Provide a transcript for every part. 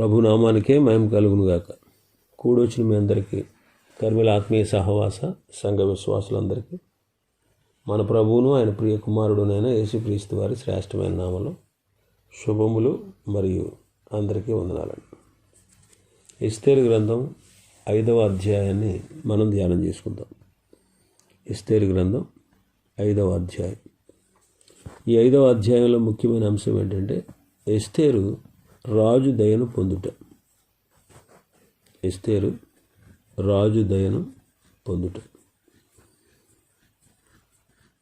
ప్రభు నామానికే మయం కలుగును గాక కూడొచ్చిన మీ అందరికీ కర్మిల ఆత్మీయ సహవాస సంఘ విశ్వాసులందరికీ మన ప్రభువును ఆయన ప్రియ కుమారుడునైన యేసుక్రీస్తు వారి శ్రేష్టమైన నామలో శుభములు మరియు అందరికీ వందనాలండి. ఇస్తేరు గ్రంథం ఐదవ అధ్యాయాన్ని మనం ధ్యానం చేసుకుందాం. ఇస్తేరు గ్రంథం ఐదవ అధ్యాయం. ఈ ఐదవ అధ్యాయంలో ముఖ్యమైన అంశం ఏంటంటే ఎస్తేరు రాజు దయను పొందుట. ఎస్తేరు రాజు దయను పొందుట.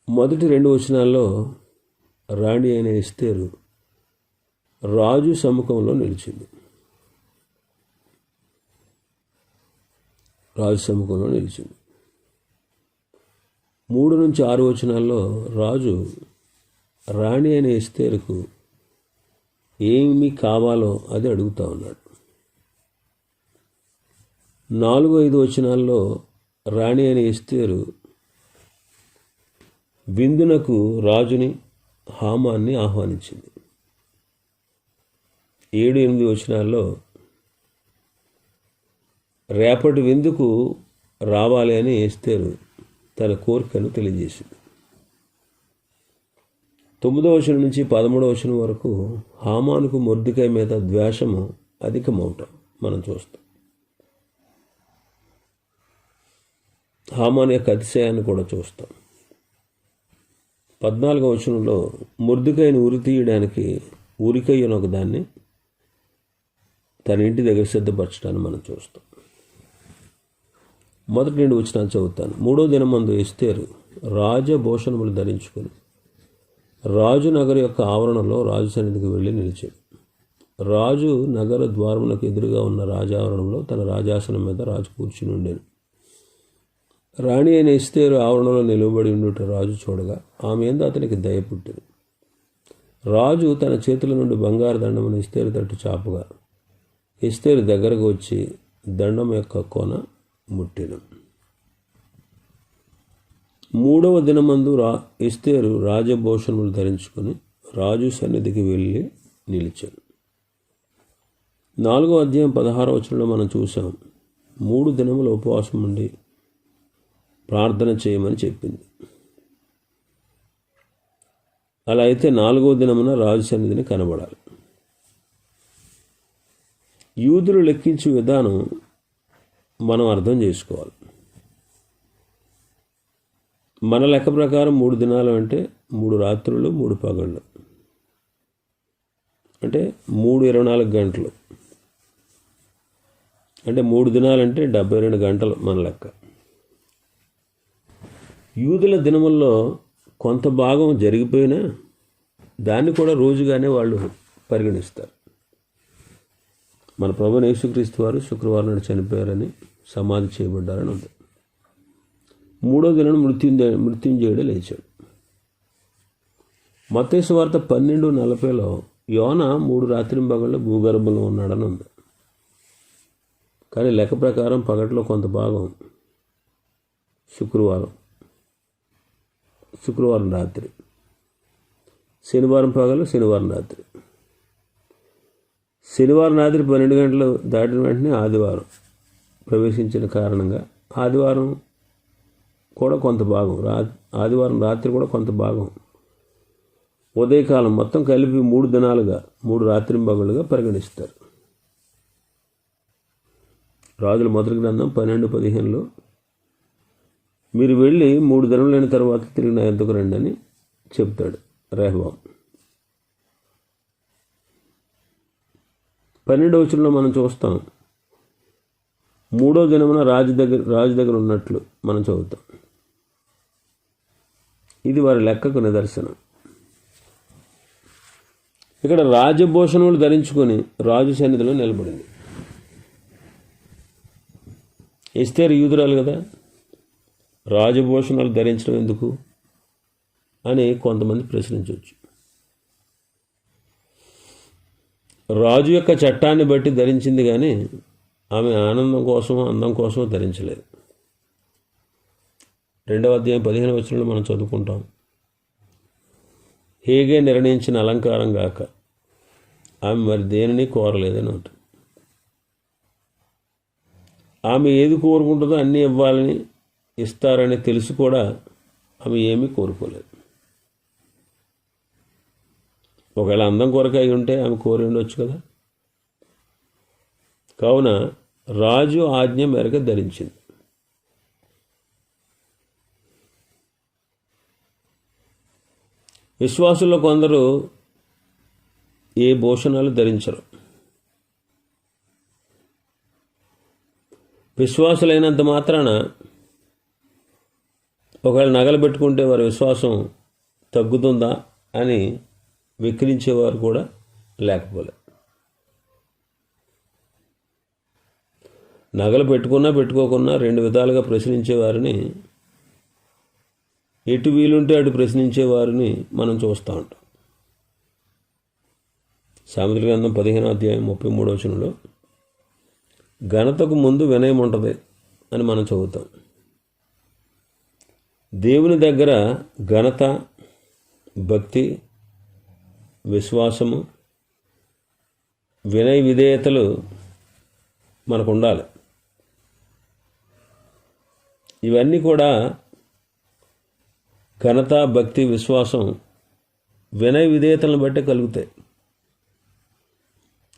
మొదటి రెండు వచనాల్లో రాణి అయిన ఎస్తేరు రాజు సముఖంలో నిలిచింది. రాజు సముఖంలో నిలిచింది. మూడు నుంచి ఆరు వచనాల్లో రాజు రాణి అయిన ఎస్తేరుకు ఏమి కావాలో అది అడుగుతా ఉన్నాడు. నాలుగు ఐదు వచనాల్లో రాణి అని ఎస్తేరు విందునకు రాజుని హామాన్ని ఆహ్వానించింది. ఏడు ఎనిమిది వచనాల్లో రేపటి విందుకు రావాలి అని ఎస్తేరు తన కోరికను తెలియజేసింది. తొమ్మిదవ వచనం నుంచి పదమూడవ వచనం వరకు హామానుకు మొర్దికాయ మీద ద్వేషము అధికమవటం మనం చూస్తాం. హామాన్ యొక్క అతిశయాన్ని కూడా చూస్తాం. పద్నాలుగో వచనంలో ముర్దికాయను ఉరి తీయడానికి ఉరికయ్యను ఒక దాన్ని తన ఇంటి దగ్గర సిద్ధపరచడాన్ని మనం చూస్తాం. మొదటి రెండు వచ్చినా చదువుతాను. మూడో దినమందు ఇస్తేరు రాజభూషణములు ధరించుకొని రాజు నగర యొక్క ఆవరణలో రాజు సన్నిధికి వెళ్ళి నిలిచాడు. రాజు నగర ద్వారములకు ఎదురుగా ఉన్న రాజావరణంలో తన రాజాసనం మీద రాజు కూర్చుని ఉండేది రాణి అయిన ఇస్తేరు ఆవరణలో నిలబడి ఉండుట రాజు చూడగా ఆమె ఏందో అతనికి దయ పుట్టింది. రాజు తన చేతుల నుండి బంగారు దండమును ఇస్తేరు తట్టు చాపగా ఇస్తేరు దగ్గరకు వచ్చి దండం యొక్క కొన ముట్టిన. మూడవ దినమందు రా ఇస్తేరు రాజభూషణములు ధరించుకొని రాజు సన్నిధికి వెళ్ళి నిలిచాడు. నాలుగో అధ్యాయం పదహారవ వచనంలో మనం చూసాం. మూడు దినముల ఉపవాసం ఉండి ప్రార్థన చేయమని చెప్పింది. అలా అయితే నాలుగో దినమున రాజు సన్నిధిని కనబడాలి. యూదులు లెక్కించే విధానం మనం అర్థం చేసుకోవాలి. మన లెక్క ప్రకారం మూడు దినాలు అంటే మూడు రాత్రులు మూడు పగళ్ళు. అంటే మూడు ఇరవై నాలుగు గంటలు. అంటే మూడు దినాలంటే డెబ్బై రెండు గంటలు మన లెక్క. యూదుల దినముల్లో కొంత భాగం జరిగిపోయినా దాన్ని కూడా రోజుగానే వాళ్ళు పరిగణిస్తారు. మన ప్రభు యేసుక్రీస్తు వారు శుక్రవారం నాడు చనిపోయారని సమాధి చేయబడ్డారని ఉంది. మూడో దినం మృత్యుంజయ మృత్యుంజయుడు లేచాడు. మతేసు వార్త పన్నెండు నలభైలో యోన మూడు రాత్రింబగళ్ళు భూగర్భంలో ఉన్నాడని ఉంది. కానీ లెక్క ప్రకారం పగట్లో కొంత భాగం శుక్రవారం శుక్రవారం రాత్రి. శనివారం పగలు శనివారం రాత్రి. శనివారం రాత్రి పన్నెండు గంటలు దాటిన వెంటనే ఆదివారం ప్రవేశించిన కారణంగా ఆదివారం కూడా కొంత భాగం. రా ఆదివారం రాత్రి కూడా కొంత భాగం. ఉదయకాలం మొత్తం కలిపి మూడు దినాలుగా మూడు రాత్రింబగులుగా పరిగణిస్తారు. రాజుల మొదటి గ్రంథం పన్నెండు పదిహేనులో మీరు వెళ్ళి మూడు దినములైన తర్వాత తిరిగి నా ఎందుకు రండి అని చెప్తాడు రెహబాం. పన్నెండవ వచనంలో మనం చూస్తాం. మూడో దినమున రాజు దగ్గర రాజు దగ్గర ఉన్నట్లు మనం చదువుతాం. ఇది వారి లెక్కకు నిదర్శనం. ఇక్కడ రాజభూషణములు ధరించుకొని రాజు సన్నిధిలో నిలబడింది. ఎస్తేరు యూదురాలు కదా? రాజభూషణాలు ధరించడం ఎందుకు? అని కొంతమంది ప్రశ్నించవచ్చు రాజు యొక్క చట్టాన్ని బట్టి ధరించింది కానీ ఆమె ఆనందం కోసం అందం కోసమో ధరించలేదు. రెండవ అధ్యాయం పదిహేను వచనంలో మనం చదువుకుంటాం. హేగే నిర్ణయించిన అలంకారం గాక ఆమె మరి దేనిని కోరలేదని ఉంటుంది ఆమె ఏది కోరుకుంటుందో అన్నీ ఇవ్వాలని ఇస్తారని తెలిసి కూడా ఆమె ఏమీ కోరుకోలేదు. ఒకవేళ అందం కొరకు అయి ఉంటే ఆమె కోరి ఉండొచ్చు కదా? కావున రాజు ఆజ్ఞ మేరకు ధరించింది. విశ్వాసుల్లో కొందరు ఏ భూషణాలు ధరించరు. విశ్వాసులైనంత మాత్రాన ఒకవేళ నగలు పెట్టుకుంటే వారి విశ్వాసం తగ్గుతుందా అని విక్రించేవారు కూడా లేకపోలే. నగలు పెట్టుకున్నా పెట్టుకోకున్నా రెండు విధాలుగా ప్రశ్నించేవారిని ఎటు వీలుంటే అటు ప్రశ్నించే వారిని మనం చూస్తూ ఉంటాం. సామెతల గ్రంథం పదిహేను అధ్యాయం ముప్పై మూడో వచనంలో ఘనతకు ముందు వినయం ఉంటుంది అని మనం చదువుతాం. దేవుని దగ్గర ఘనత భక్తి విశ్వాసము వినయ విధేయతలు మనకు ఉండాలి ఇవన్నీ కూడా ఘనత భక్తి విశ్వాసం వినయ విధేయతలను బట్టి కలుగుతాయి.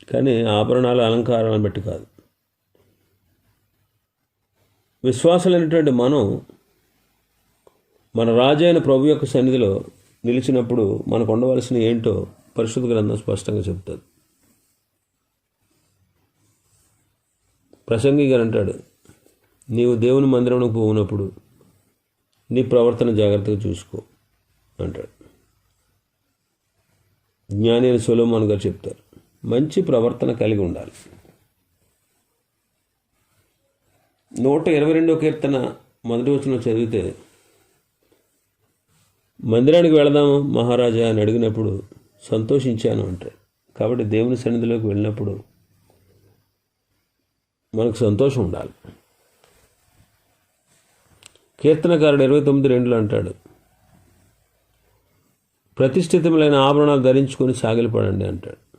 కానీ ఆభరణాలు అలంకారాలను బట్టి కాదు. విశ్వాసులైనటువంటి మనం మన రాజైన ప్రభు యొక్క సన్నిధిలో నిలిచినప్పుడు మనకు ఉండవలసిన ఏంటో పరిశుద్ధ గ్రంథం స్పష్టంగా చెప్తుంది ప్రసంగి గారు అంటాడు నీవు దేవుని మందిరంలో పోయినప్పుడు నీ ప్రవర్తన జాగ్రత్తగా చూసుకో అంటాడు. జ్ఞాని అని సొలోమాన్ గారు చెప్తారు మంచి ప్రవర్తన కలిగి ఉండాలి. నూట ఇరవై రెండో కీర్తన మొదటి వచ్చిన చదివితే మందిరానికి వెళదాము మహారాజా అని అడిగినప్పుడు సంతోషించాను అంటాడు కాబట్టి దేవుని సన్నిధిలోకి వెళ్ళినప్పుడు మనకు సంతోషం ఉండాలి. కీర్తనకారుడు ఇరవై తొమ్మిది రెండులో అంటాడు ప్రతిష్ఠితములైన ఆభరణాలు ధరించుకొని సాగిలిపడండి అంటాడు.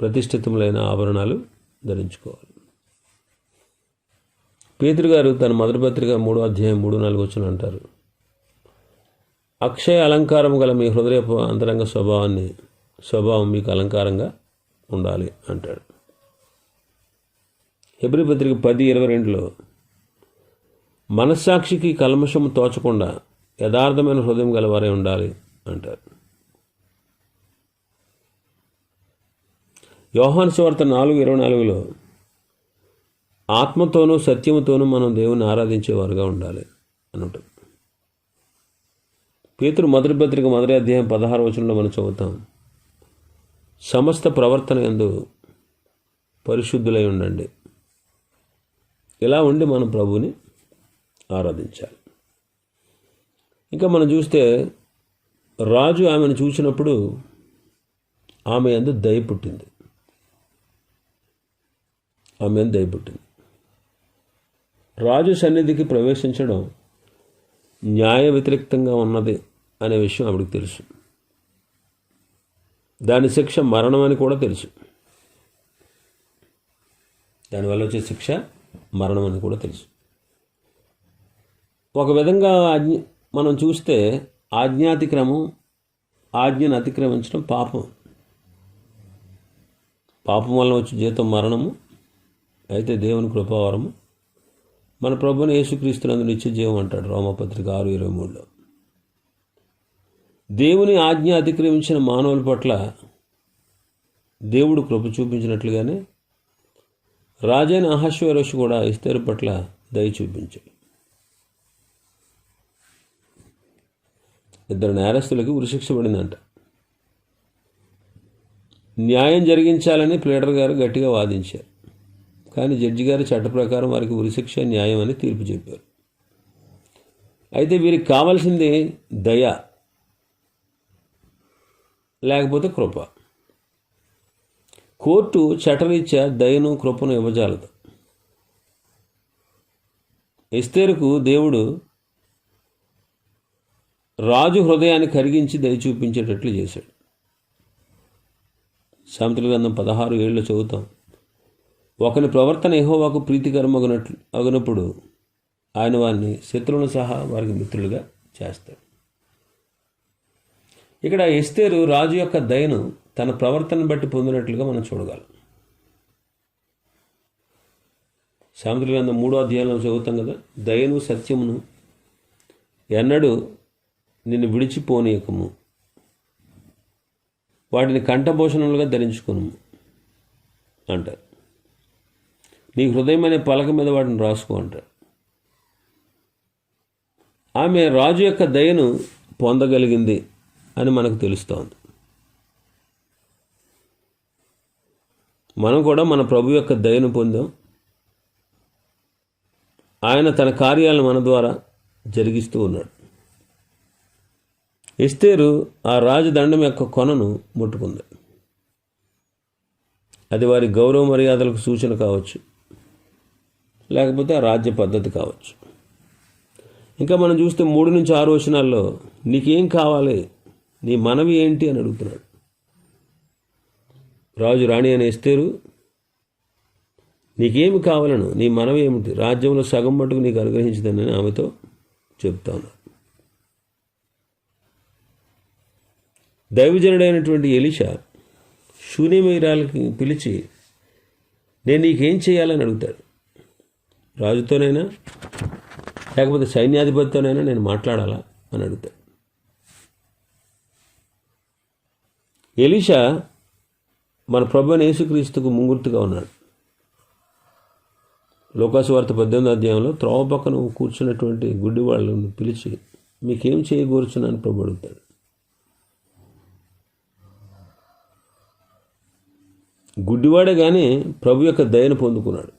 ప్రతిష్ఠితములైన ఆభరణాలు ధరించుకోవాలి. పేతురు గారు తన మొదటి పత్రిక మూడో అధ్యాయం మూడు నాలుగు వచ్చిన అంటారు అక్షయ అలంకారం గల మీ హృదయపు అంతరంగ స్వభావాన్ని స్వభావం మీకు అలంకారంగా ఉండాలి అంటాడు. హెబ్రి పత్రిక పది ఇరవై రెండులో మనస్సాక్షికి కల్మషము తోచకుండా యథార్థమైన హృదయం గలవారే ఉండాలి అంటారు. యోహాన్ సువార్త నాలుగు ఇరవై నాలుగులో ఆత్మతోనూ సత్యముతోనూ మనం దేవుని ఆరాధించేవారుగా ఉండాలి అని ఉంటుంది పేతురు మొదటి పత్రిక మొదటి అధ్యాయం పదహారు వచనంలో మనం చదువుతాం. సమస్త ప్రవర్తన ఎందు పరిశుద్ధులై ఉండండి. ఇలా ఉండి మనం ప్రభుని ఆరాధించాలి. ఇంకా మనం చూస్తే రాజు ఆమెను చూసినప్పుడు ఆమె ఎందు దయ పుట్టింది. ఆమె ఎందు దయ పుట్టింది. రాజు సన్నిధికి ప్రవేశించడం న్యాయ వ్యతిరేక్తంగా ఉన్నది అనే విషయం ఆవిడకి తెలుసు. దాని శిక్ష మరణం అని కూడా తెలుసు. దానివల్ల వచ్చే శిక్ష మరణం అని కూడా తెలుసు. ఒక విధంగా ఆజ్ఞ మనం చూస్తే ఆజ్ఞాతిక్రమం ఆజ్ఞను అతిక్రమించడం పాపం. పాపం వల్ల వచ్చే జీతం మరణము అయితే దేవుని కృపావరము. మన ప్రభుని యేసుక్రీస్తునందు నిత్య జీవం అంటాడు రోమపత్రిక ఆరు ఇరవై మూడులో. దేవుని ఆజ్ఞ అతిక్రమించిన మానవుల పట్ల దేవుడు కృప చూపించినట్లుగానే రాజైన అహశ్వరోషు కూడా ఇస్తేరు పట్ల దయ చూపించాడు. ఇద్దరు నేరస్తులకి ఉరిశిక్ష పడిందంట. న్యాయం జరిగించాలని ప్లేడర్ గారు గట్టిగా వాదించారు. కానీ జడ్జి గారు చట్ట ప్రకారం వారికి ఉరిశిక్ష న్యాయం అని తీర్పు చెప్పారు. అయితే వీరికి కావాల్సింది దయ లేకపోతే కృప. కోర్టు చటరీత్యా దయను కృపను ఇవ్వజాలదు. ఎస్తేరుకు దేవుడు రాజు హృదయాన్ని కరిగించి దయ చూపించేటట్లు చేశాడు. శాంతుల గ్రంథం పదహారు ఏళ్ళు చదువుతాం. ఒకని ప్రవర్తన ఎహోవాకు ప్రీతికరం అగినట్లు అగినప్పుడు ఆయన వారిని శత్రువులను సహా వారికి మిత్రులుగా చేస్తాడు. ఇక్కడ ఎస్తేరు రాజు యొక్క దయను తన ప్రవర్తన బట్టి పొందినట్లుగా మనం చూడగలం. సామెతల గ్రంథం మూడో అధ్యాయంలో చదువుతాం కదా దయను సత్యమును ఎన్నడూ నిన్ను విడిచిపోనీయకము. వాటిని కంఠభూషణలుగా ధరించుకును అంటారు. నీ హృదయం అనే పలక మీద వాటిని రాసుకో అంటారు. ఆమె రాజు యొక్క దయను పొందగలిగింది అని మనకు తెలుస్తోంది. మనం కూడా మన ప్రభు యొక్క దయను పొందాం. ఆయన తన కార్యాలను మన ద్వారా జరిగిస్తూ ఉన్నాడు. ఎస్తేరు ఆ రాజదండం యొక్క కొనను ముట్టుకుంది. అది వారి గౌరవ మర్యాదలకు సూచన కావచ్చు. లేకపోతే ఆ రాజ్య పద్ధతి కావచ్చు. ఇంకా మనం చూస్తే మూడు నుంచి ఆరు వచనాల్లో నీకేం కావాలి? నీ మనవి ఏంటి? అని అడుగుతున్నాడు. రాజు రాణి అని ఎస్తేరు నీకేమి కావాలను? నీ మనవి ఏమిటి? రాజ్యంలో సగం మటుకు నీకు అనుగ్రహించదని ఆమెతో చెప్తాను దైవజనుడైనటువంటి ఎలిషా శూన్యమీరాలకి పిలిచి నేను నీకేం చేయాలని అడుగుతాడు? రాజుతోనైనా లేకపోతే సైన్యాధిపతితోనైనా నేను మాట్లాడాలా? అని అడుగుతాడు. ఎలిషా మన ప్రభు యేసుక్రీస్తుకు ముంగుర్తుగా ఉన్నాడు. లోకాసువార్త పద్దెనిమిది అధ్యాయంలో త్రోవ పక్కన కూర్చున్నటువంటి గుడ్డి వాళ్ళని పిలిచి మీకేం చేయకూర్చున్నాను ప్రభు అడుగుతాడు. గుడ్డివాడే కానీ ప్రభు యొక్క దయను పొందుకున్నాడు.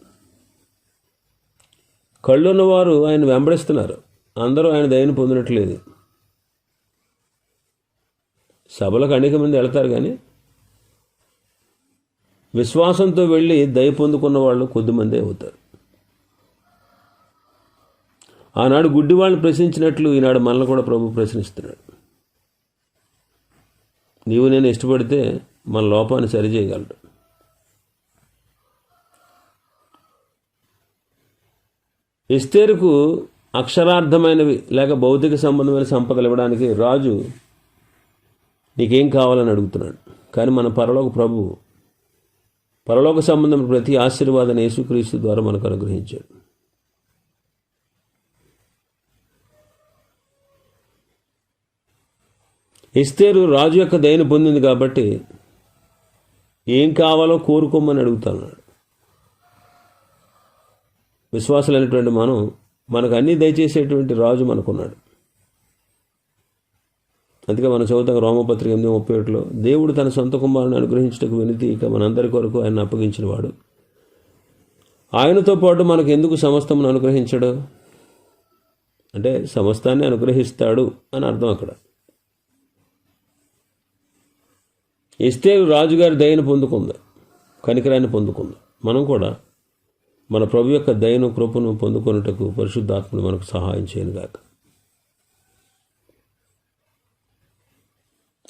కళ్ళున్నవారు ఆయన వెంబడిస్తున్నారు. అందరూ ఆయన దయను పొందినట్లేదు. సభలకు అనేక మంది వెళ్తారు కానీ విశ్వాసంతో వెళ్ళి దయ పొందుకున్న వాళ్ళు కొద్దిమందే అవుతారు. ఆనాడు గుడ్డి వాళ్ళని ప్రశ్నించినట్లు ఈనాడు మనల్ని కూడా ప్రభు ప్రశ్నిస్తున్నాడు. నీవు నేను ఇష్టపడితే మన లోపాన్ని సరిచేయగలడు. ఎస్తేరుకు అక్షరార్థమైనవి లేక భౌతిక సంబంధమైన సంపదలు ఇవ్వడానికి రాజు నీకేం కావాలని అడుగుతున్నాడు. కానీ మన పరలోక ప్రభు పరలోక సంబంధం ప్రతి ఆశీర్వాదం యేసుక్రీస్తు ద్వారా మనకు అనుగ్రహించాడు. ఇస్తేరు రాజు యొక్క దయను పొందింది కాబట్టి ఏం కావాలో కోరుకోమని అడుగుతున్నాడు. విశ్వాసులైనటువంటి మనం మనకు అన్నీ దయచేసేటువంటి రాజు మనకున్నాడు. అందుకే మనం చదువుతాం రోమపత్రిక ఎనిమిది ముప్పై ఒకటిలో దేవుడు తన సొంత కుమారుని అనుగ్రహించటకు వినితి ఇక మనందరి కొరకు ఆయన అప్పగించిన వాడు. ఆయనతో పాటు మనకు ఎందుకు సమస్తమును అనుగ్రహించడు? అంటే సమస్తాన్ని అనుగ్రహిస్తాడు అని అర్థం అక్కడ. ఇస్తే రాజుగారి దయను పొందుకుంది కనికరాన్ని పొందుకుంది. మనం కూడా మన ప్రభు యొక్క దయను కృపను పొందుకొనుటకు పరిశుద్ధాత్మను మనకు సహాయం చేయను గాక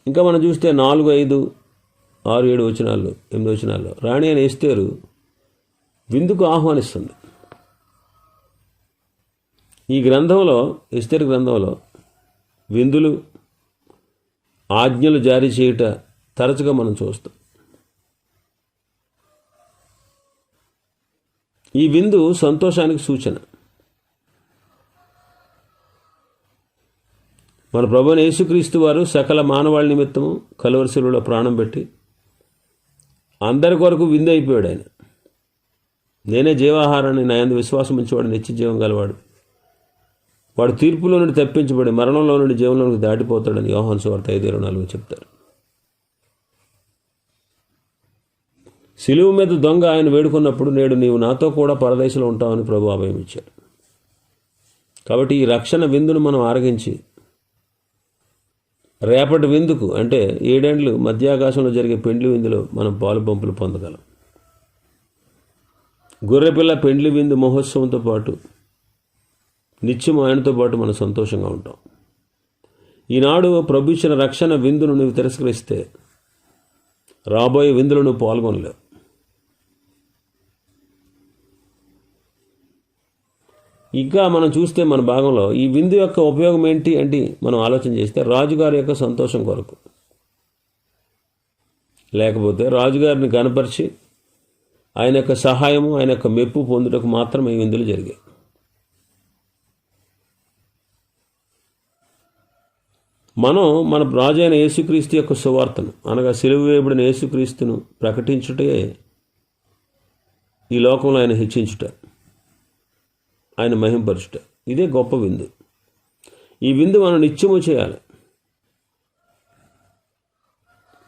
ఇంకా మనం చూస్తే నాలుగు ఐదు ఆరు ఏడు వచనాలు ఎనిమిది వచనాల్లో రాణి అని ఇస్తేరు విందుకు ఆహ్వానిస్తుంది. ఈ గ్రంథంలో ఇస్తేరు గ్రంథంలో విందులు ఆజ్ఞలు జారీ చేయుట తరచుగా మనం చూస్తాం. ఈ విందు సంతోషానికి సూచన. మన ప్రభుని యేసుక్రీస్తు వారు సకల మానవాళి నిమిత్తము కలవరిశిలో ప్రాణం పెట్టి అందరి కొరకు విందు అయిపోయాడు ఆయన. నేనే జీవాహారాన్ని నా విశ్వాసం ఉంచేవాడు నిత్య జీవం గలవాడు. వాడు తీర్పులో నుండి తప్పించబడి మరణంలో నుండి జీవంలోనికి దాటిపోతాడని యోహాన్ సువార్త ఐదు ఇరవై నాలుగు చెప్తారు. సిలువు మీద దొంగ ఆయన వేడుకున్నప్పుడు నేడు నీవు నాతో కూడా పరదేశంలో ఉంటావని ప్రభు అభయం ఇచ్చాడు కాబట్టి ఈ రక్షణ విందును మనం ఆరగించి రేపటి విందుకు అంటే ఏడేండ్లు మధ్యాకాశంలో జరిగే పెండ్లి విందులో మనం పాలు పంపులు పొందగలం. గొర్రెపిల్ల పెండ్లి విందు మహోత్సవంతో పాటు నిత్యం ఆయనతో పాటు మనం సంతోషంగా ఉంటాం. ఈనాడు ప్రభు ఇచ్చిన రక్షణ విందును నువ్వు తిరస్కరిస్తే రాబోయే విందులో నువ్వు పాల్గొనలేవు. ఇంకా మనం చూస్తే మన భాగంలో ఈ విందు యొక్క ఉపయోగం ఏంటి అంటే మనం ఆలోచన చేస్తే రాజుగారి యొక్క సంతోషం కొరకు. లేకపోతే రాజుగారిని కనపరిచి ఆయన యొక్క సహాయము ఆయన యొక్క మెప్పు పొందుటకు మాత్రమే ఈ విందులు జరిగాయి. మనం మన రాజు అయిన యేసుక్రీస్తు యొక్క సువార్తను అనగా సిలువ వేయబడిన యేసుక్రీస్తును ప్రకటించుటే ఈ లోకంలో ఆయన హెచ్చించుట. ఆయన మహింపరచుట. ఇదే గొప్ప విందు. ఈ విందు మనం నిత్యము చేయాలి.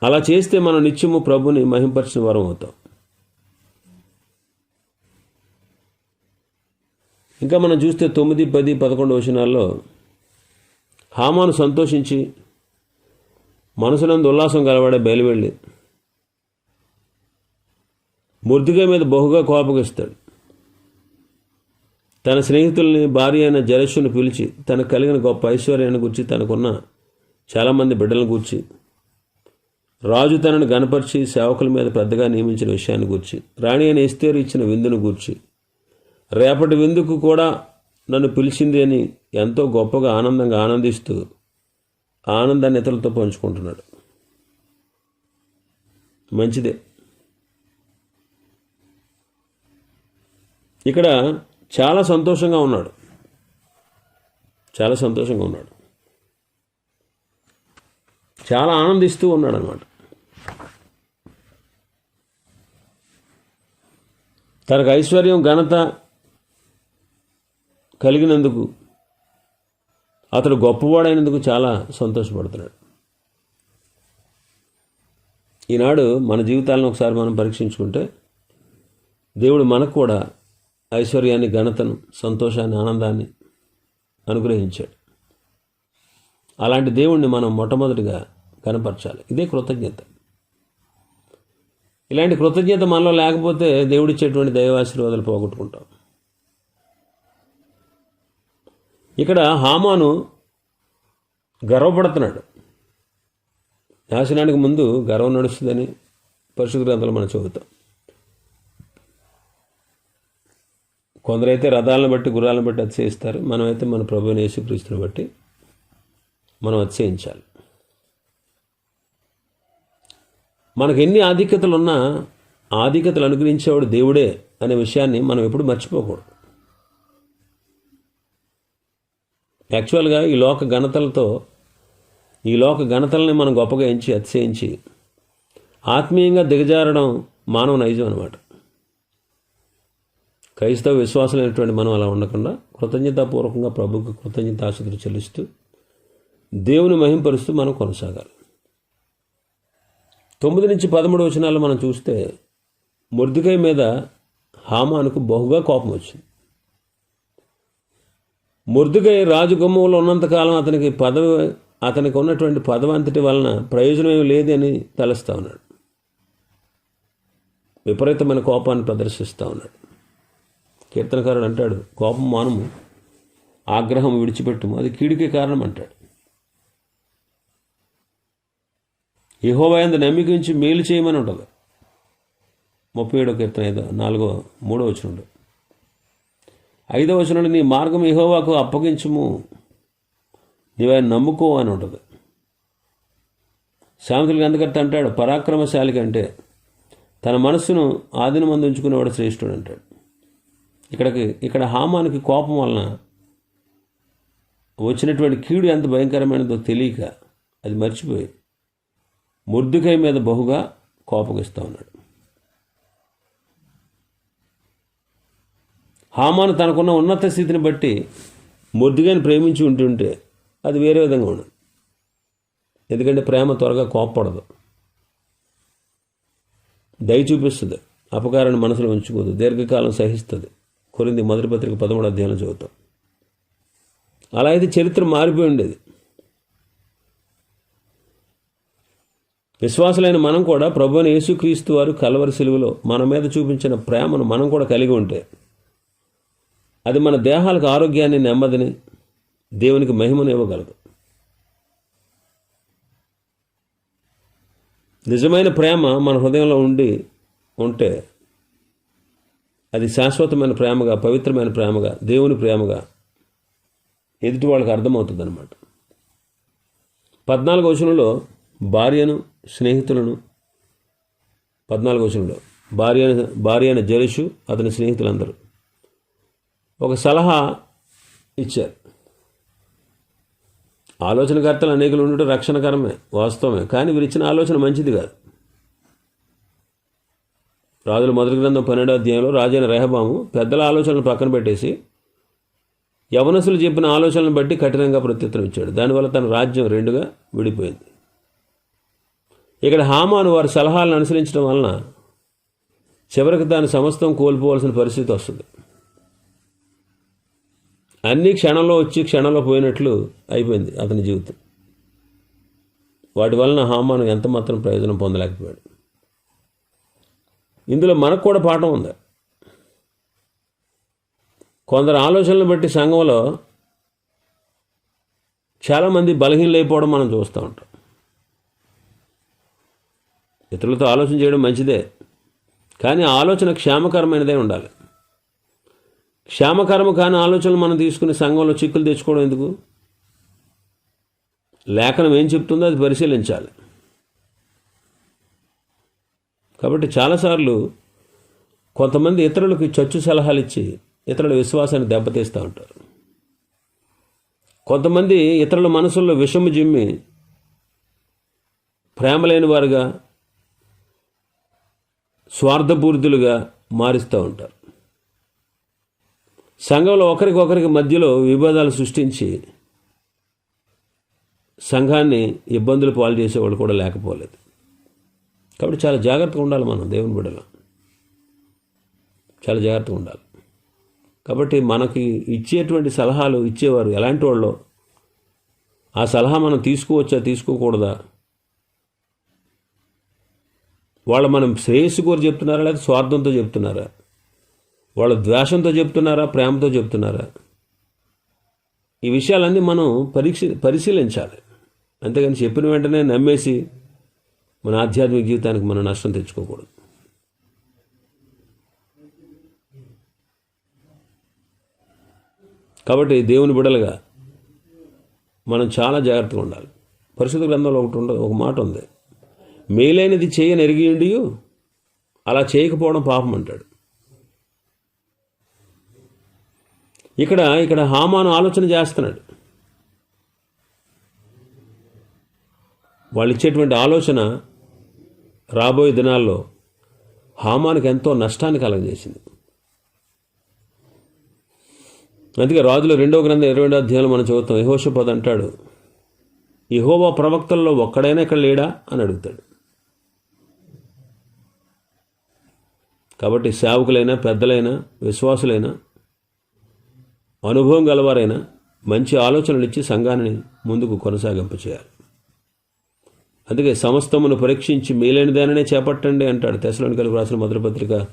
అలా చేస్తే మనం నిత్యము ప్రభుని మహింపరిచిన వరం అవుతాం. ఇంకా మనం చూస్తే తొమ్మిది పది పదకొండు వచనాల్లో హామాను సంతోషించి మనసునందు ఉల్లాసం కలవాడే బయలువెళ్ళి ముర్దిగా మీద బహుగా కోపగిస్తాడు. తన స్నేహితుల్ని భార్య అయిన జలస్సును పిలిచి తనకు కలిగిన గొప్ప ఐశ్వర్యాన్ని గురించి తనకున్న చాలామంది బిడ్డలను గూర్చి రాజు తనను గనపరిచి సేవకుల మీద పెద్దగా నియమించిన విషయాన్ని గూర్చి రాణి అయిన ఇస్తేరు ఇచ్చిన విందును గూర్చి రేపటి విందుకు కూడా నన్ను పిలిచింది అని ఎంతో గొప్పగా ఆనందంగా ఆనందిస్తూ ఆనందాన్ని ఇతరులతో పంచుకుంటున్నాడు. మంచిదే. ఇక్కడ చాలా సంతోషంగా ఉన్నాడు. చాలా సంతోషంగా ఉన్నాడు. చాలా ఆనందిస్తూ ఉన్నాడు అనమాట తనకు ఐశ్వర్యం ఘనత కలిగినందుకు అతడు గొప్పవాడైనందుకు చాలా సంతోషపడుతున్నాడు. ఈనాడు మన జీవితాలను ఒకసారి మనం పరీక్షించుకుంటే దేవుడు మనకు కూడా ఐశ్వర్యాన్ని ఘనతను సంతోషాన్ని ఆనందాన్ని అనుగ్రహించాడు. అలాంటి దేవుణ్ణి మనం మొట్టమొదటిగా కనపరచాలి. ఇదే కృతజ్ఞత. ఇలాంటి కృతజ్ఞత మనలో లేకపోతే దేవుడిచ్చేటువంటి దైవాశీర్వాదాలు పోగొట్టుకుంటాం. ఇక్కడ హామాను గర్వపడుతున్నాడు. నాశనానికి ముందు గర్వం నడుస్తుందని పరిశుద్ధ గ్రంథాలు మనం చదువుతాం కొందరైతే రథాలను బట్టి గుర్రాలను బట్టి అతిశయిస్తారు. మనమైతే మన ప్రభుని యేసుక్రీస్తుని బట్టి మనం అతిశయించాలి. మనకు ఎన్ని ఆధిక్యతలు ఉన్నా ఆధిక్యతలు అనుగ్రహించేవాడు దేవుడే అనే విషయాన్ని మనం ఎప్పుడు మర్చిపోకూడదు. యాక్చువల్గా ఈ లోక ఘనతలతో ఈ లోక ఘనతల్ని మనం గొప్పగా ఎంచి అతిశయించి ఆత్మీయంగా దిగజారడం మానవ నైజం అనమాట క్రైస్తవ విశ్వాసమైనటువంటి మనం అలా ఉండకుండా కృతజ్ఞతాపూర్వకంగా ప్రభుకు కృతజ్ఞతాశుతులు చెల్లిస్తూ దేవుని మహింపరుస్తూ మనం కొనసాగాలి. తొమ్మిది నుంచి పదమూడు వచనాలు మనం చూస్తే ముర్దికై మీద హామానుకు బహుగా కోపం వచ్చింది. ముర్దుగై రాజగుమ్మంలో ఉన్నంతకాలం అతనికి పదవి అతనికి ఉన్నటువంటి పదవంతటి అంతటి వలన ప్రయోజనం ఏమి లేదని తలస్తా ఉన్నాడు. విపరీతమైన కోపాన్ని ప్రదర్శిస్తూ ఉన్నాడు. కీర్తనకారుడు అంటాడు కోపం మానము ఆగ్రహం విడిచిపెట్టుము. అది కీడికే కారణం అంటాడు యహోవయందు నమ్మికించి మేలు చేయమని ఉంటుంది. ముప్పై ఏడో కీర్తన ఐదో నాలుగో మూడో వచ్చిన ఐదో వచనంలో నీ మార్గం యహోవాకు అప్పగించము నీవు నమ్ముకో అని ఉంటుంది. సామెతలు గంధకర్త అంటాడు పరాక్రమశాలి కంటే తన మనస్సును ఆదిన మంది ఉంచుకునేవాడు శ్రేష్ఠుడు అంటాడు. ఇక్కడికి ఇక్కడ హామానికి కోపం వలన వచ్చినటువంటి కీడు ఎంత భయంకరమైనదో తెలియక అది మర్చిపోయి ముర్దుకై మీద బహుగా కోపగిస్తూ ఉన్నాడు. హామాను తనకున్న ఉన్నత స్థితిని బట్టి ముద్దుగాని ప్రేమించి ఉంటుంటే అది వేరే విధంగా ఉండదు. ఎందుకంటే ప్రేమ త్వరగా కోప్పడదు. దయ చూపిస్తుంది. అపకారాన్ని మనసులో ఉంచుకోదు. దీర్ఘకాలం సహిస్తుంది. కొరింది మొదటి పత్రిక పదమూడు అధ్యాయంలో చదువుతాం. అలా అయితే చరిత్ర మారిపోయి ఉండేది. విశ్వాసులైన మనం కూడా ప్రభుని యేసుక్రీస్తు వారు కలవరి సిలువలో మన మీద చూపించిన ప్రేమను మనం కూడా కలిగి ఉంటే అది మన దేహాలకు ఆరోగ్యాన్ని నెమ్మదిని దేవునికి మహిమను ఇవ్వగలదు. నిజమైన ప్రేమ మన హృదయంలో ఉండి ఉంటే అది శాశ్వతమైన ప్రేమగా పవిత్రమైన ప్రేమగా దేవుని ప్రేమగా ఎదుటి వాళ్ళకి అర్థమవుతుంది అనమాట పద్నాలుగు వచనంలో భార్యను స్నేహితులను పద్నాలుగు వచనంలో భార్య భార్య అయిన జలుషు అతని స్నేహితులందరూ. ఒక సలహా ఇచ్చారు. ఆలోచనకర్తలు అనేకులు ఉండటం రక్షణకరమే వాస్తవమే కానీ వీరిచ్చిన ఆలోచన మంచిది కాదు. రాజుల మొదటి గ్రంథం పన్నెండో అధ్యాయంలో రాజైన రెహబాము పెద్దల ఆలోచనలు పక్కన పెట్టేసి యవనసులు చెప్పిన ఆలోచనలను బట్టి కఠినంగా ప్రత్యుత్తరం ఇచ్చాడు. దానివల్ల తన రాజ్యం రెండుగా విడిపోయింది. ఇక్కడ హామాను వారి సలహాలను అనుసరించడం వలన చివరికి దాని సమస్తం కోల్పోవాల్సిన పరిస్థితి వస్తుంది. అన్ని క్షణంలో వచ్చి క్షణంలో పోయినట్లు అయిపోయింది అతని జీవితం. వాటి వలన హామాను ఎంత మాత్రం ప్రయోజనం పొందలేకపోయాడు. ఇందులో మనకు కూడా పాఠం ఉంది. కొందరు ఆలోచనలు బట్టి సంఘంలో చాలామంది బలహీనలు అయిపోవడం మనం చూస్తూ ఉంటాం. ఇతరులతో ఆలోచన చేయడం మంచిదే కానీ ఆలోచన క్షేమకరమైనదే ఉండాలి. క్షేమకరము కాని ఆలోచనలు మనం తీసుకుని సంఘంలో చిక్కులు తెచ్చుకోవడం ఎందుకు? లేఖనం ఏం చెప్తుందో అది పరిశీలించాలి. కాబట్టి చాలాసార్లు కొంతమంది ఇతరులకు చచ్చు సలహాలు ఇచ్చి ఇతరుల విశ్వాసాన్ని దెబ్బతీస్తూ ఉంటారు. కొంతమంది ఇతరుల మనసుల్లో విషము జిమ్మి ప్రేమ లేని వారుగా స్వార్థపూరితులుగా మారుస్తూ ఉంటారు. సంఘంలో ఒకరికొకరికి మధ్యలో విభేదాలు సృష్టించి సంఘాన్ని ఇబ్బందులు పాలు చేసేవాళ్ళు కూడా లేకపోలేదు. కాబట్టి చాలా జాగ్రత్తగా ఉండాలి మనం దేవుని బిడ్డలో. చాలా జాగ్రత్తగా ఉండాలి. కాబట్టి మనకి ఇచ్చేటువంటి సలహాలు ఇచ్చేవారు ఎలాంటి వాళ్ళు ఆ సలహా మనం తీసుకోవచ్చా తీసుకోకూడదా? వాళ్ళు మనం శ్రేయస్సు కోరి చెప్తున్నారా లేదా స్వార్థంతో చెప్తున్నారా? వాళ్ళు ద్వేషంతో చెప్తున్నారా ప్రేమతో చెప్తున్నారా? ఈ విషయాలన్నీ మనం పరీక్ష పరిశీలించాలి. అంతేగాని చెప్పిన వెంటనే నమ్మేసి మన ఆధ్యాత్మిక జీవితానికి మనం నష్టం తెచ్చుకోకూడదు. కాబట్టి దేవుని బిడలుగా మనం చాలా జాగ్రత్తగా ఉండాలి. పరిశుద్ధ గ్రంథంలో ఒకటి ఉండదు ఒక మాట ఉంది. మేలైనది చేయని ఎరిగి అలా చేయకపోవడం పాపం అంటాడు. ఇక్కడ ఇక్కడ హామాను ఆలోచన చేస్తున్నాడు. వాళ్ళు ఇచ్చేటువంటి ఆలోచన రాబోయే దినాల్లో హామానికి ఎంతో నష్టాన్ని కలగజేసింది. అందుకే రాజుల రెండో గ్రంథం ఇరవై రెండో అధ్యాయంలో మనం చదువుతాం. యహోషపద్ అంటాడు యహోవా ప్రవక్తల్లో ఒక్కడైనా ఇక్కడ లేడా? అని అడుగుతాడు. కాబట్టి సేవకులైనా పెద్దలైనా విశ్వాసులైనా అనుభవం గలవారైనా మంచి ఆలోచనలు ఇచ్చి సంఘాన్ని ముందుకు కొనసాగింపచేయాలి. అందుకే సమస్తమును పరీక్షించి మేలైనదాననే చేపట్టండి అంటాడు. తెసలోని కలిపి రాసిన మధురపత్రిక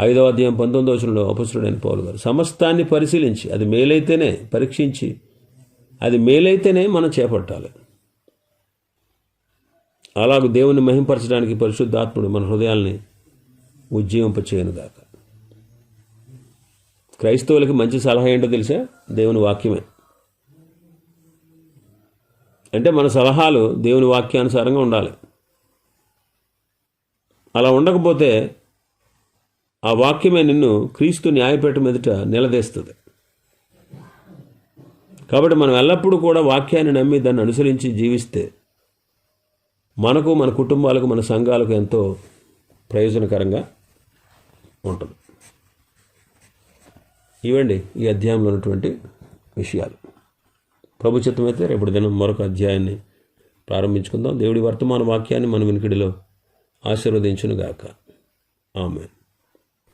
ఐదవ అధ్యాయం పంతొమ్మిదవ వచనంలో అపసురుడైన పౌలు గారు. సమస్తాన్ని పరిశీలించి అది మేలైతేనే పరీక్షించి అది మేలైతేనే మనం చేపట్టాలి. అలాగ దేవుని మహింపరచడానికి పరిశుద్ధాత్ముడు మన హృదయాల్ని ఉజ్జీవింపచేయను దాకా క్రైస్తవులకి మంచి సలహా ఏంటో తెలుసా? దేవుని వాక్యమే. అంటే మన సలహాలు దేవుని వాక్యానుసారంగా ఉండాలి. అలా ఉండకపోతే ఆ వాక్యమే నిన్ను క్రీస్తు న్యాయపేట ఎదుట నిలదీస్తుంది. కాబట్టి మనం ఎల్లప్పుడూ కూడా వాక్యాన్ని నమ్మి దాన్ని అనుసరించి జీవిస్తే మనకు మన కుటుంబాలకు మన సంఘాలకు ఎంతో ప్రయోజనకరంగా ఉంటుంది. ఇవండి ఈ అధ్యాయంలో ఉన్నటువంటి విషయాలు. ప్రభు చిత్తమైతే రేపటి దినం మరొక అధ్యాయాన్ని ప్రారంభించుకుందాం. దేవుడి వర్తమాన వాక్యాన్ని మన వినికిడిలో ఆశీర్వదించునుగాక. ఆమె